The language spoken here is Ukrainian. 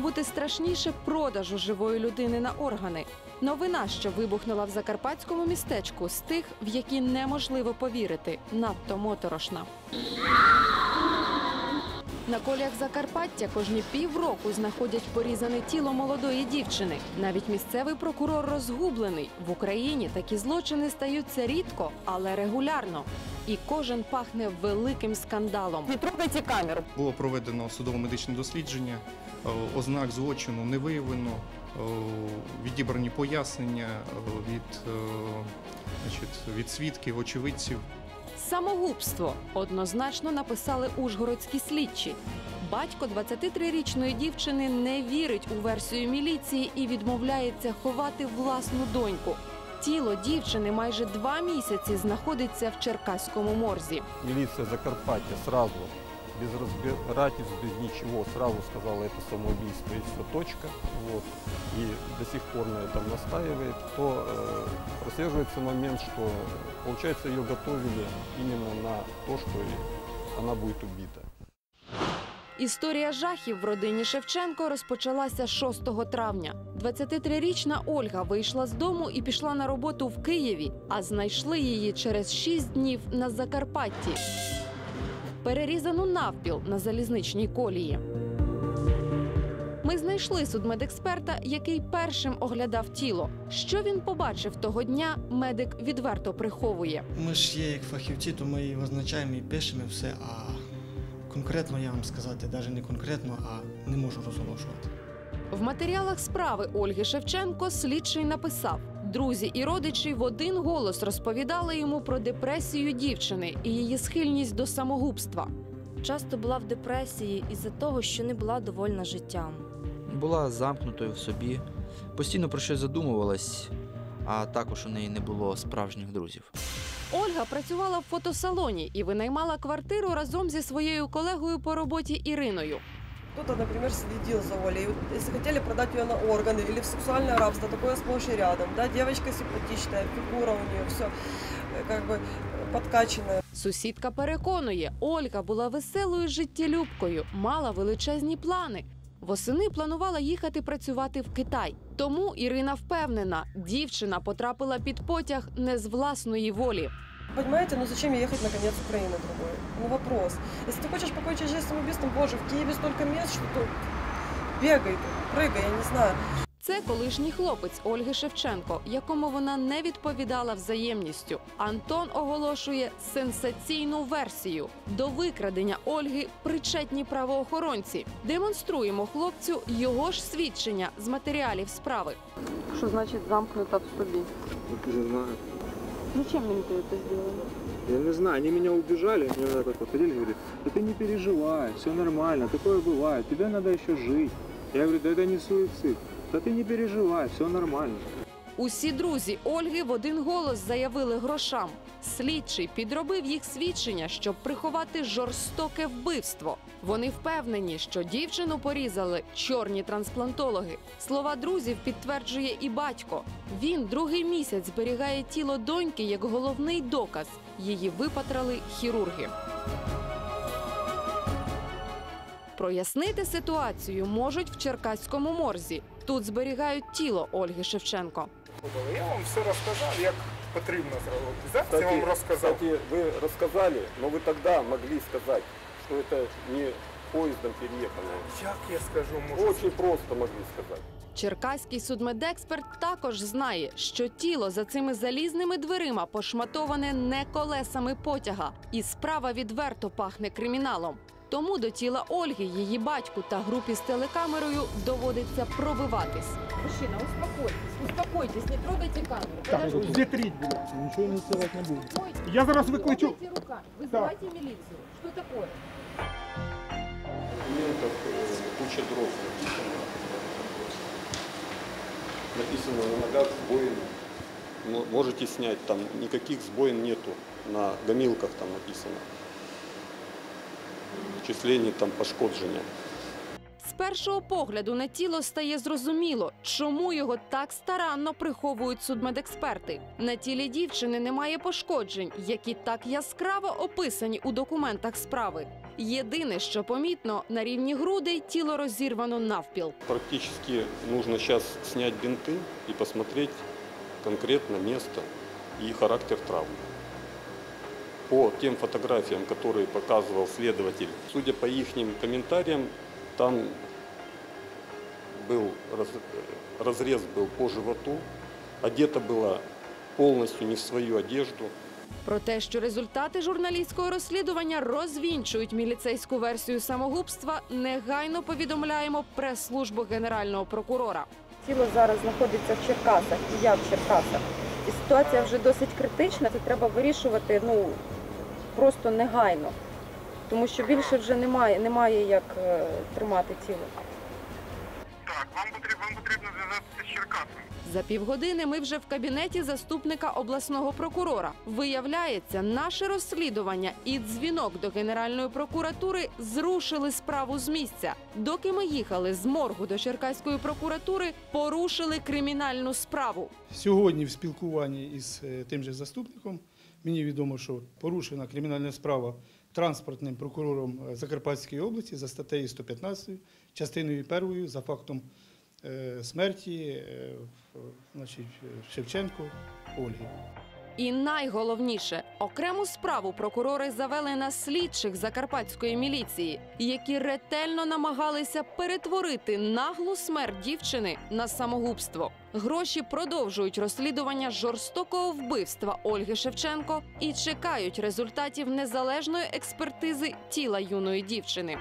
бути страшніше продажу живої людини на органи. Новина, що вибухнула в закарпатському містечку, з тих, в які неможливо повірити, надто моторошна. На коліях Закарпаття кожні півроку знаходять порізане тіло молодої дівчини. Навіть місцевий прокурор розгублений. В Україні такі злочини стаються рідко, але регулярно. І кожен пахне великим скандалом. Не трогайте камеру. Було проведено судово-медичне дослідження, е, ознак злочину не виявлено, е, відібрані пояснення е, від, значить, від свідків, очевидців. Самогубство однозначно написали ужгородські слідчі. Батько 23-річної дівчини не вірить у версію міліції і відмовляється ховати власну доньку. Тіло дівчини майже два місяці знаходиться в Черкаському морзі. Міліція Закарпаття сразу, без разбирательств, без ничего, сразу сказала, это самоубийство и все, точка. Вот. И до сих пор на этом настаивает. То э, прослеживается момент, что, получается, ее готовили именно на то, что и она будет убита. Історія жахів в родині Шевченко розпочалася 6 травня. 23-річна Ольга вийшла з дому і пішла на роботу в Києві, а знайшли її через 6 днів на Закарпатті. Перерізану навпіл на залізничній колії. Ми знайшли судмедексперта, який першим оглядав тіло. Що він побачив того дня, медик відверто приховує. Ми ж є як фахівці, то ми і визначаємо і пишемо все, а конкретно я вам сказати, навіть не конкретно, а не можу розголошувати. В матеріалах справи Ольги Шевченко слідчий написав: друзі і родичі в один голос розповідали йому про депресію дівчини і її схильність до самогубства. Часто була в депресії із-за того, що не була довольна життям. була замкнутою в собі, постійно про щось задумувалась, а також у неї не було справжніх друзів. Ольга працювала в фотосалоні і винаймала квартиру разом зі своєю колегою по роботі Іриною Кто-то, например, следил за Олей. Вот Если хотели продать ее на органы или в сексуальное рабство, такое сплошь и рядом. Да, девочка симпатичная, фигура у нее, все как бы э, подкачанная. Сусідка переконує, Ольга була веселою життєлюбкою, мала величезні плани. Восени планувала їхати працювати в Китай. Тому Ірина впевнена, дівчина потрапила під потяг не з власної волі. Понимаете, ну зачем ей ехать на конец Украины другой? Ну вопрос. Если ты хочешь покончить жизнь самоубийством, боже, в Киеве столько мест, что ты бегай, прыгай, я не знаю. Це колишній хлопець Ольги Шевченко, якому вона не відповідала взаємністю. Антон оголошує сенсаційну версію. До викрадення Ольги причетні правоохоронці. Демонструємо хлопцю його ж свідчення з матеріалів справи. Що значить замкнута в собі? Не знаю. Зачем мені ти це зробили? Я не знаю, они меня убежали, они вот так подходили и говорят, да ты не переживай, все нормально, такое бывает, тебе надо еще жить. Я говорю, да это не суицид. Да ты не переживай, все нормально. Усі друзі Ольги в один голос заявили грошам. Слідчий підробив їх свідчення, щоб приховати жорстоке вбивство. Вони впевнені, що дівчину порізали чорні трансплантологи. Слова друзів підтверджує і батько. Він другий місяць зберігає тіло доньки як головний доказ. Її випатрали хірурги. Прояснити ситуацію можуть в Черкаському морзі. Тут зберігають тіло Ольги Шевченко. Я вам все розказав, як потрібно зробити. Зараз я вам розказав. кстати, вы рассказали, но вы тогда могли сказать, что это не поездом переехано. Як я скажу, може, Очень просто могли сказать. Черкаський судмедексперт також знає, що тіло за цими залізними дверима пошматоване не колесами потяга, і справа відверто пахне криміналом. Тому до тіла Ольги, її батьку та групі з телекамерою доводиться пробиватись. Мужчина, успокойтесь, успокойтесь, не трогайте камеру. зітріть, блядь, нічого не силати не буду. Я зараз викличу. руками, вызывайте милицию. Что такое? документах э, куча дров написано. Написано на ногах сбоин. Мо- Можете снять, там никаких сбоин нету. На гомилках там написано. Числение там пошкодження. З першого погляду на тіло стає зрозуміло, чому його так старанно приховують судмедексперти. На тілі дівчини немає пошкоджень, які так яскраво описані у документах справи. Єдине, що помітно, на рівні грудей тіло розірвано навпіл. Практически нужно сейчас снять бинты и посмотреть конкретно место и характер травмы По тем фотографиям, которые показывал следователь, судя по их комментариям, там был раз- разрез был по животу, одета была полностью не в свою одежду, Про те, що результати журналістського розслідування розвінчують міліцейську версію самогубства, негайно повідомляємо прес-службу генерального прокурора. Тіло зараз знаходиться в Черкасах, і я в Черкасах. І ситуація вже досить критична. Це треба вирішувати ну просто негайно, тому що більше вже немає, немає як е, тримати тіло. Так, вам потрібно, вам потрібно зв'язатися з Черкасом. За півгодини ми вже в кабінеті заступника обласного прокурора. Виявляється, наше розслідування і дзвінок до Генеральної прокуратури зрушили справу з місця. Доки ми їхали з моргу до Черкаської прокуратури, порушили кримінальну справу. Сьогодні в спілкуванні із е, тим же заступником мені відомо, що порушена кримінальна справа транспортним прокурором е, Закарпатської області за статтею 115, частиною першою за фактом е, смерті е, значить, Шевченко Ольги. І найголовніше, окрему справу прокурори завели на слідчих закарпатської міліції, які ретельно намагалися перетворити наглу смерть дівчини на самогубство. Гроші продовжують розслідування жорстокого вбивства Ольги Шевченко і чекають результатів незалежної експертизи тіла юної дівчини.